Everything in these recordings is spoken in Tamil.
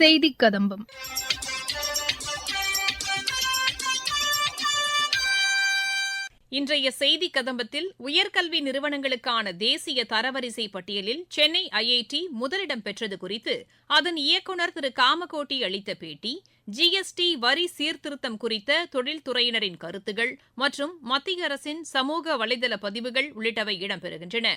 செய்தி கதம்பம். இன்றைய செய்தி கதம்பத்தில் உயர்கல்வி நிறுவனங்களுக்கான தேசிய தரவரிசை பட்டியலில் சென்னை ஐஐடி முதலிடம் பெற்றது குறித்து அதன் இயக்குநர் திரு காமகோட்டி அளித்த பேட்டி ஜிஎஸ்டி வரி சீர்திருத்தம் குறித்த தொழில்துறையினரின் கருத்துகள் மற்றும் மத்திய அரசின் சமூக வலைதள பதிவுகள் உள்ளிட்டவை இடம்பெறுகின்றன.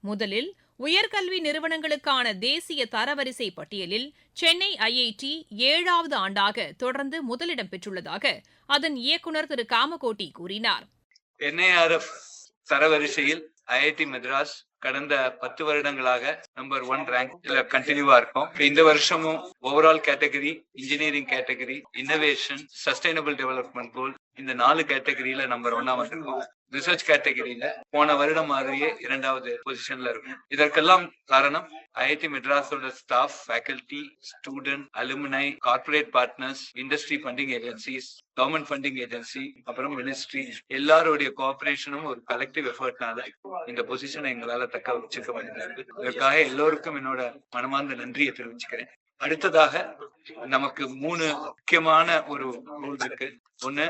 முதலில் உயர்கல்வி நிறுவனங்களுக்கான தேசிய தரவரிசை பட்டியலில் சென்னை ஐஐடி ஏழாவது ஆண்டாக தொடர்ந்து முதலிடம் பெற்றுள்ளதாக அதன் இயக்குநர் திரு காமகோட்டி கூறினார். என்ஐஆர்எஃப் தரவரிசையில் ஐஐடி மெட்ராஸ் கடந்த பத்து வருடங்களாக நம்பர் ஒன் ரேங்க்ல கண்டினியூவா இருக்கும். இந்த வருஷமும் overall category engineering category innovation sustainable development goal இந்த நாலு கேட்டகரியில நம்பர் ஒன்னா வந்திருக்கோம் ரிசர்ச் கேட்டகரியில போன வருடம் மாதிரியே இரண்டாவது பொசிஷன்ல இருக்கும். இதற்கெல்லாம் காரணம் IIT மெட்ராஸோட staff faculty student alumni corporate partners industry funding agencies government funding agency அப்புறம் மினிஸ்ட்ரி எல்லாருடைய கோஆபரேஷனும் ஒரு கலெக்டிவ் எஃபர்ட்னால இந்த பொசிஷனை எங்களால தக்க வச்சுக்க முடியாது. இதற்காக எல்லோருக்கும் என்னோட மனமார்ந்த நன்றியை தெரிவிச்சுக்கிறேன். அடுத்ததாக நமக்கு மூணு முக்கியமான ஒரு ரூல் இருக்கு. ஒண்ணு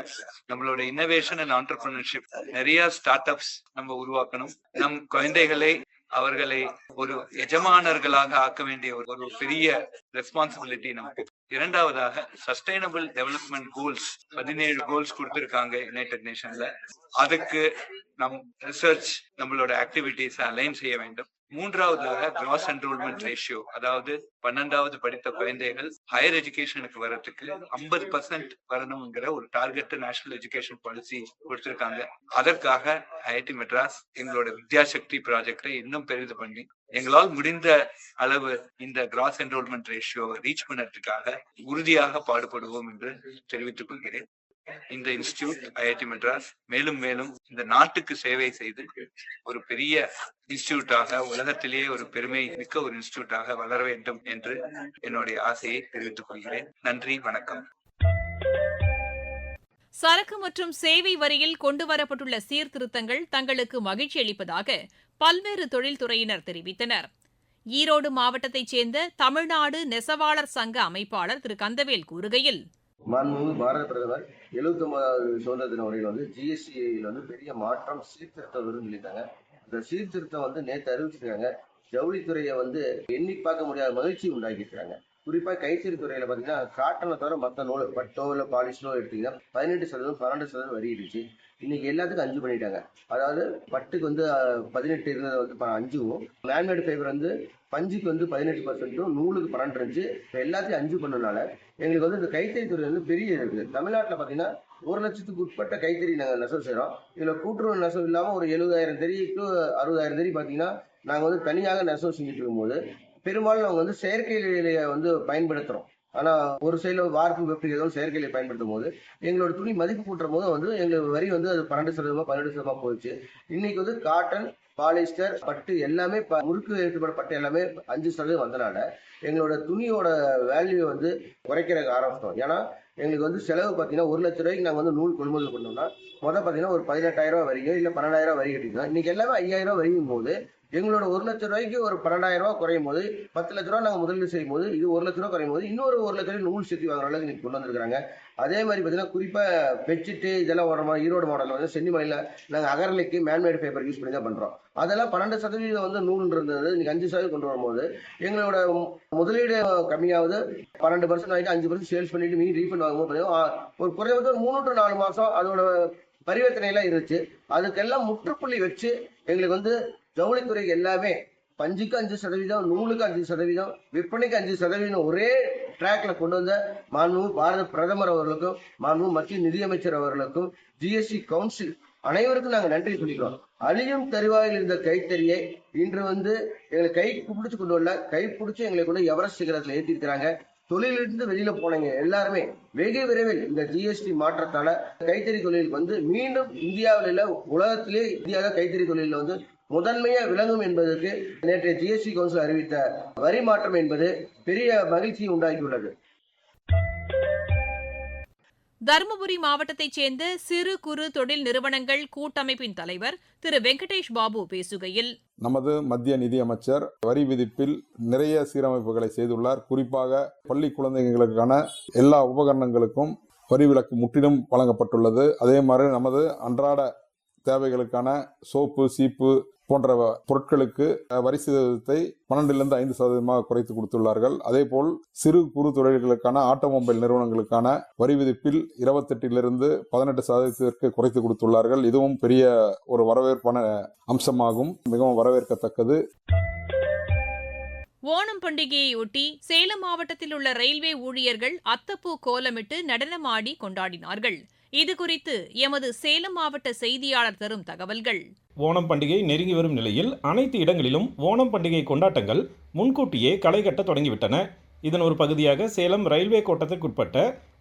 நம்மளோட இன்னோவேஷன் அண்ட் ஆண்டர்பிரினர்ஷிப் நிறைய ஸ்டார்ட் அப்ஸ் நம்ம உருவாக்கணும். நம் குழந்தைகளை அவர்களை ஒரு எஜமானர்களாக ஆக்க வேண்டிய ஒரு ஒரு பெரிய ரெஸ்பான்சிபிலிட்டி நமக்கு. இரண்டாவதாக சஸ்டைனபிள் டெவலப்மெண்ட் கோல்ஸ் பதினேழு கோல்ஸ் கொடுத்திருக்காங்க யுனைடெட் நேஷன்ல அதுக்கு நம் ரிசர்ச் நம்மளோட ஆக்டிவிட்டிஸ் அலைன் செய்ய வேண்டும். மூன்றாவதாக கிராஸ் என்ரோல்மெண்ட் ரேஷியோ அதாவது பன்னெண்டாவது படித்த குழந்தைகள் ஹையர் எஜுகேஷனுக்கு வர்றதுக்கு ஐம்பது பர்சன்ட் வரணுங்கிற ஒரு டார்கெட் நேஷனல் எஜுகேஷன் பாலிசி கொடுத்திருக்காங்க. அதற்காக ஐஐடி மெட்ராஸ் எங்களோட வித்யாசக்தி ப்ராஜெக்டை இன்னும் பெரிது பண்ணி எங்களால் முடிந்த அளவு இந்த கிராஸ் என்ரோல்மெண்ட் ரேஷியோ ரீச் பண்ணதுக்காக உறுதியாக பாடுபடுவோம் என்று தெரிவித்துக் கொள்கிறேன். இந்த இன்ஸ்டியூட் ஐஐடி மெட்ராஸ் மேலும் மேலும் இந்த நாட்டுக்கு சேவை செய்து ஒரு பெரிய இன்ஸ்டியூட்டாக உலகத்திலேயே ஒரு பெருமை மிக்க ஒரு இன்ஸ்டியூட்டாக வளர வேண்டும் என்று என்னுடைய ஆசையை தெரிவித்துக் கொள்கிறேன். நன்றி வணக்கம். சரக்கு மற்றும் சேவை வரியில் கொண்டுவரப்பட்டுள்ள சீர்திருத்தங்கள் தங்களுக்கு மகிழ்ச்சி அளிப்பதாக பல்வேறு தொழில்துறையினர் தெரிவித்தனர். ஈரோடு மாவட்டத்தைச் சேர்ந்த தமிழ்நாடு நெசவாளர் சங்க அமைப்பாளர் திரு. கந்தவேல் கூறுகையில் மாண்புமிகு பாரத பிரதமர் எழுபத்தி ஒன்பதாவது சுதந்திர தின உரையில் வந்து ஜிஎஸ்டியில் வந்து பெரிய மாற்றம் சீர்திருத்தம் வரும்னு சொல்லியிருக்காங்க. அந்த சீர்திருத்தம் வந்து நேற்று அறிவிச்சிருக்காங்க. ஜவுளித்துறையை வந்து எண்ணி பார்க்க முடியாத மகிழ்ச்சி உண்டாக்கியிருக்காங்க. குறிப்பா கைத்தறி துறையில பாத்தீங்கன்னா காட்டனை தவிர மற்ற நூல் பட்டோ இல்ல பாலிஸ்டோ எடுத்தீங்கன்னா பதினெட்டு சதவீதம் பன்னெண்டு சதவீதம் வரி இருந்துச்சு. இன்னைக்கு எல்லாத்துக்கும் அஞ்சு பண்ணிட்டாங்க. அதாவது பட்டுக்கு வந்து பதினெட்டு இருந்தது வந்து ப- அஞ்சும் மேன்மேடு ஃபைபர் வந்து பஞ்சுக்கு வந்து பதினெட்டு பர்சன்ட்டும் நூலுக்கு பன்னெண்டு இருந்துச்சு. இப்போ எல்லாத்தையும் அஞ்சு பண்ணனால எங்களுக்கு வந்து இந்த கைத்தறி துறை வந்து பெரிய இருக்குது தமிழ்நாட்டில் பார்த்தீங்கன்னா ஒரு லட்சத்துக்கு உட்பட்ட கைத்தறி நாங்கள் நெசவு செய்கிறோம் இதில் கூட்டுறவு நெசவு இல்லாமல் ஒரு எழுபதாயிரம் தெரி டு அறுபதாயிரம் தெரி பார்த்தீங்கன்னா நாங்கள் வந்து தனியாக நெசவு செஞ்சுட்டு இருக்கும்போது பெரும்பாலும் நாங்கள் வந்து செயற்கையிலேயே வந்து பயன்படுத்துகிறோம் ஆனால் ஒரு சைடில் வார்ப்பு வெப்பி ஏதோ செயற்கையில பயன்படுத்தும் போது எங்களோட துணி மதிப்பு கூட்டுற போது வந்து எங்களுக்கு வரி வந்து அது பன்னெண்டு சதவீதமாக பன்னெண்டு சதவீதமாக போயிடுச்சு. இன்னைக்கு வந்து காட்டன் பாலிஸ்டர் பட்டு எல்லாமே முறுக்கு எழுத்துப்பட பட்டு எல்லாமே அஞ்சு சதவீதம் வந்தனால எங்களோட துணியோட வேல்யூ வந்து குறைக்கிறதுக்கு ஆரம்பிச்சிட்டோம் ஏன்னா எங்களுக்கு வந்து செலவு பார்த்தீங்கன்னா ஒரு லட்ச ரூபாய்க்கு நாங்கள் வந்து நூல் கொள்முதல் பண்ணோம்னா மொதல் பார்த்தீங்கன்னா ஒரு பதினெட்டாயிரம் ரூபாய் வரைக்கும் இல்லை பன்னெண்டாயிரம் ரூபாய் வரைக்கும் கட்டிருக்கோம் இன்னைக்கு எல்லாமே ஐயாயிரம் ரூபாய் வரைக்கும் போது எங்களோட ஒரு லட்ச ரூபாய்க்கு ஒரு பன்னெண்டாயிரம் ரூபாய் குறையும் போது பத்து லட்ச ரூபா நாங்கள் முதலீடு செய்யும் போது இது ஒரு லட்ச ரூபா குறையும் போது இன்னொரு ஒரு லட்ச ரூபாய் நூல் சேர்த்து வாங்குற அளவுக்கு இன்னைக்கு கொண்டு வந்திருக்காங்க அதே மாதிரி பார்த்தீங்கன்னா குறிப்பாக பெட்ஷீட்டு இதெல்லாம் ஓடுற மாதிரி ஈரோடு மாடல் வந்து சென்னிமலையில் நாங்கள் அகரலைக்கு மேன்மேடு பேப்பர் யூஸ் பண்ணி தான் பண்ணுறோம் அதெல்லாம் பன்னெண்டு சதவீதம் வந்து நூல் இருந்தது. இன்னைக்கு அஞ்சு சதவீதம் கொண்டு வரும்போது. எங்களோட முதலீடு கம்மியாவது பன்னெண்டு பர்சன்ட் ஆகிட்டு அஞ்சு பர்சன்ட் சேல்ஸ் பண்ணிட்டு மீன் ரீஃபண்ட் வாங்கும்போது ஒரு குறைந்தது ஒரு மூணு டு நாலு மாதம் அதோட பரிவர்த்தனை எல்லாம் இருந்துச்சு. அதுக்கெல்லாம் முற்றுப்புள்ளி வச்சு எங்களுக்கு வந்து ஜவுளித்துறைக்கு எல்லாமே பஞ்சுக்கு அஞ்சு சதவீதம் நூலுக்கு அஞ்சு சதவீதம் விற்பனைக்கு அஞ்சு சதவீதம் ஒரே ட்ராக்ல கொண்டு வந்த மாண்பு பாரத பிரதமர் அவர்களுக்கும் மாண்பு மத்திய நிதியமைச்சர் அவர்களுக்கும் ஜிஎஸ்டி கவுன்சில் அனைவருக்கும் நாங்கள் நன்றி சொல்லிக்கிறோம். அழியும் தருவாயில் இருந்த கைத்தறியை இன்று வந்து எங்களை கை பிடிச்சு கொண்டு வரல. கை பிடிச்சி எங்களை கொண்டு எவரெஸ்ட் சிகரத்தில் ஏற்றிருக்கிறாங்க தொழிலிருந்து வெளியில போனீங்க எல்லாருமே வெகு விரைவில் இந்த ஜிஎஸ்டி மாற்றத்தால கைத்தறி தொழில் வந்து மீண்டும் இந்தியாவில் உலகத்திலே இந்தியாவில் கைத்தறி தொழிலில் வந்து முதன்மையா விளங்கும் என்பதற்கு நேற்றைய ஜிஎஸ்டி கவுன்சில் அறிவித்த வரி மாற்றம் என்பது பெரிய மகிழ்ச்சியை உண்டாக்கியுள்ளது. தருமபுரி மாவட்டத்தைச் சேர்ந்த சிறு குறு தொழில் நிறுவனங்கள் கூட்டமைப்பின் தலைவர் திரு வெங்கடேஷ் பாபு பேசுகையில் நமது மத்திய நிதியமைச்சர் வரி விதிப்பில் நிறைய சீரமைப்புகளை செய்துள்ளார். குறிப்பாக பள்ளி குழந்தைகளுக்கான எல்லா உபகரணங்களுக்கும் வரி விலக்கு முற்றிலும் வழங்கப்பட்டுள்ளது. அதே மாதிரி நமது அன்றாட தேவைகளுக்கான சோப்பு சீப்பு போன்ற பொருட்களுக்கு வரி சதவீதத்தை பன்னெண்டிலிருந்து ஐந்து சதவீதமாக குறைத்து கொடுத்துள்ளார்கள். அதேபோல் சிறு குறு தொழில்களுக்கான ஆட்டோமொபைல் நிறுவனங்களுக்கான வரி விதிப்பில் இருபத்தெட்டிலிருந்து பதினெட்டு சதவீதத்திற்கு குறைத்து கொடுத்துள்ளார்கள். இதுவும் பெரிய ஒரு வரவேற்பான அம்சமாகும். மிகவும் வரவேற்கத்தக்கது. ஓணம் பண்டிகையையொட்டி சேலம் மாவட்டத்தில் உள்ள ரயில்வே ஊழியர்கள் அத்தப்பூ கோலமிட்டு நடனமாடி கொண்டாடினார்கள். இதுகுறித்து எமது சேலம் மாவட்ட செய்தியாளர் தரும் தகவல்கள். ஓணம் பண்டிகை நெருங்கி வரும் நிலையில் அனைத்து இடங்களிலும் ஓணம் பண்டிகை கொண்டாட்டங்கள் முன்கூட்டியே களை கட்ட தொடங்கிவிட்டன. இதன் ஒரு பகுதியாக சேலம் ரயில்வே கோட்டத்திற்குட்பட்ட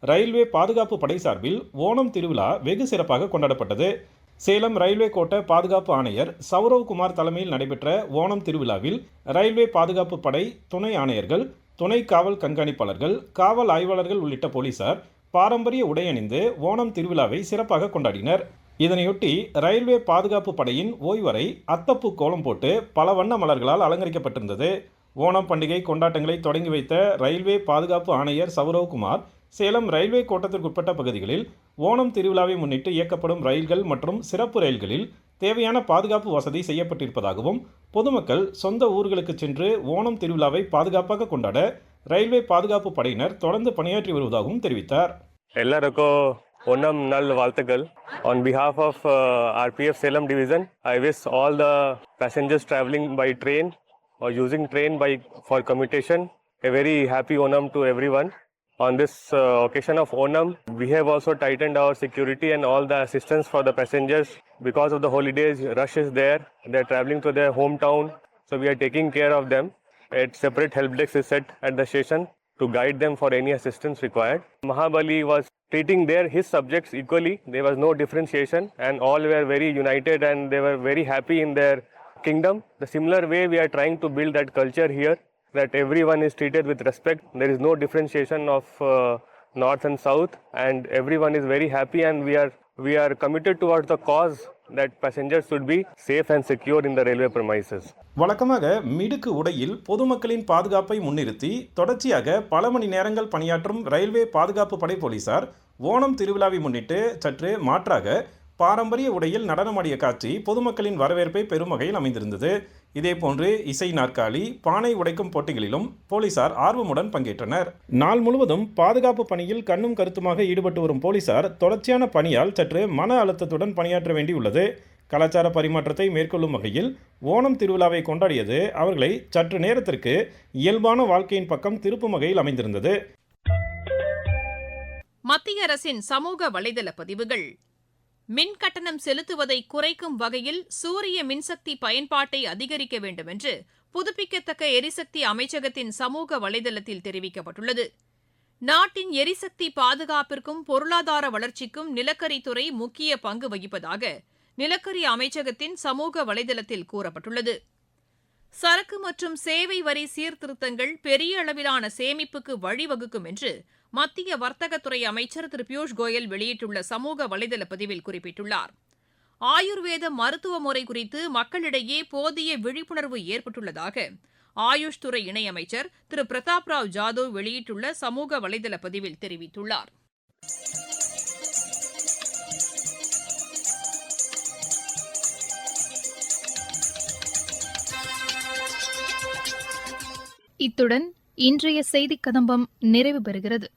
ரயில்வே பாதுகாப்பு படை சார்பில் ஓணம் திருவிழா வெகு சிறப்பாக கொண்டாடப்பட்டது. சேலம் ரயில்வே கோட்ட பாதுகாப்பு ஆணையர் சௌரவ் குமார் தலைமையில் நடைபெற்ற ஓணம் திருவிழாவில் ரயில்வே பாதுகாப்பு படை துணை ஆணையர்கள் துணை காவல் கண்காணிப்பாளர்கள் காவல் ஆய்வாளர்கள் உள்ளிட்ட போலீசார் பாரம்பரிய உடை அணிந்து ஓணம் திருவிழாவை சிறப்பாக கொண்டாடினர். இதனையொட்டி ரயில்வே பாதுகாப்பு படையின் ஓய்வரை அத்தப்பு கோலம் போட்டு பல வண்ண மலர்களால் அலங்கரிக்கப்பட்டிருந்தது. ஓணம் பண்டிகை கொண்டாட்டங்களை தொடங்கி வைத்த ரயில்வே பாதுகாப்பு ஆணையர் சௌரவ்குமார் சேலம் ரயில்வே கோட்டத்திற்குட்பட்ட பகுதிகளில் ஓணம் திருவிழாவை முன்னிட்டு இயக்கப்படும் ரயில்கள் மற்றும் சிறப்பு ரயில்களில் தேவையான பாதுகாப்பு வசதி செய்யப்பட்டிருப்பதாகவும் பொதுமக்கள் சொந்த ஊர்களுக்கு சென்று ஓணம் திருவிழாவை பாதுகாப்பாக கொண்டாட ரயில்வே பாதுகாப்பு படையினர் தொடர்ந்து பணியாற்றி வருவதாகவும் தெரிவித்தார். எல்லாருக்கும் Onam Nal Valtagal. On behalf of uh, RPF Salem Division, I wish all the passengers traveling by train or using train by for commutation a very happy Onam to everyone. On this uh, occasion of Onam, we have also tightened our security and all the assistance for the passengers because of the holidays. Rush is there; they are traveling to their hometown, so we are taking care of them. A separate help desk is set at the station to guide them for any assistance required. Mahabali was treating their his subjects equally. There was no differentiation, and all were very united and they were very happy in their kingdom. The similar way we are trying to build that culture here, that everyone is treated with respect. There is no differentiation of uh, north and south, and everyone is very happy, and we are we are committed towards the cause that passengers should be safe and secure in the railway வழக்கமாக மிடுக்கு உடையில் பொதுமக்களின் பாதுகாப்பை முன்னிறுத்தி தொடர்ச்சியாக பல மணி நேரங்கள் பணியாற்றும் ரயில்வே பாதுகாப்பு படை போலீசார் ஓணம் திருவிழாவை முன்னிட்டு சற்று மாற்றாக பாரம்பரிய உடையில் நடனமாடிய காட்சி பொதுமக்களின் வரவேற்பை பெரும் வகையில் அமைந்திருந்தது. இதேபோன்று இசை நாற்காலி பானை உடைக்கும் போட்டிகளிலும் போலீசார் ஆர்வமுடன் பங்கேற்றனர். நாள் முழுவதும் பாதுகாப்பு பணியில் கண்ணும் கருத்துமாக ஈடுபட்டு வரும் போலீசார் தொடர்ச்சியான பணியால் சற்று மன அழுத்தத்துடன் பணியாற்ற வேண்டியுள்ளது. கலாச்சார பரிமாற்றத்தை மேற்கொள்ளும் வகையில் ஓணம் திருவிழாவை கொண்டாடியது அவர்களை சற்று நேரத்திற்கு இயல்பான வாழ்க்கையின் பக்கம் திருப்பும் வகையில் அமைந்திருந்தது. மத்திய அரசின் சமூக வலைதள பதிவுகள் மின் கட்டணம் செலுத்துவதை குறைக்கும் வகையில் சூரிய மின்சக்தி பயன்பாட்டை அதிகரிக்க வேண்டும் என்று புதுப்பிக்கத்தக்க எரிசக்தி அமைச்சகத்தின் சமூக வலைதளத்தில் தெரிவிக்கப்பட்டுள்ளது. நாட்டின் எரிசக்தி பாதுகாப்பிற்கும் பொருளாதார வளர்ச்சிக்கும் நிலக்கரித்துறை முக்கிய பங்கு வகிப்பதாக நிலக்கரி அமைச்சகத்தின் சமூக வலைதளத்தில் கூறப்பட்டுள்ளது. சரக்கு மற்றும் சேவை வரி சீர்திருத்தங்கள் பெரிய அளவிலான சேமிப்புக்கு வழிவகுக்கும் என்று மத்திய வர்த்தகத்துறை அமைச்சர் திரு பியூஷ் கோயல் வெளியிட்டுள்ள சமூக வலைதள பதிவில் குறிப்பிட்டுள்ளார். ஆயுர்வேத மருத்துவ முறை குறித்து மக்களிடையே போதிய விழிப்புணர்வு ஏற்பட்டுள்ளதாக ஆயுஷ் துறை இணையமைச்சர் திரு பிரதாப் ராவ் ஜாதவ் வெளியிட்டுள்ள சமூக வலைதள பதிவில் தெரிவித்துள்ளார். இத்துடன் இன்றைய செய்திக் கதம்பம் நிறைவு பெறுகிறது.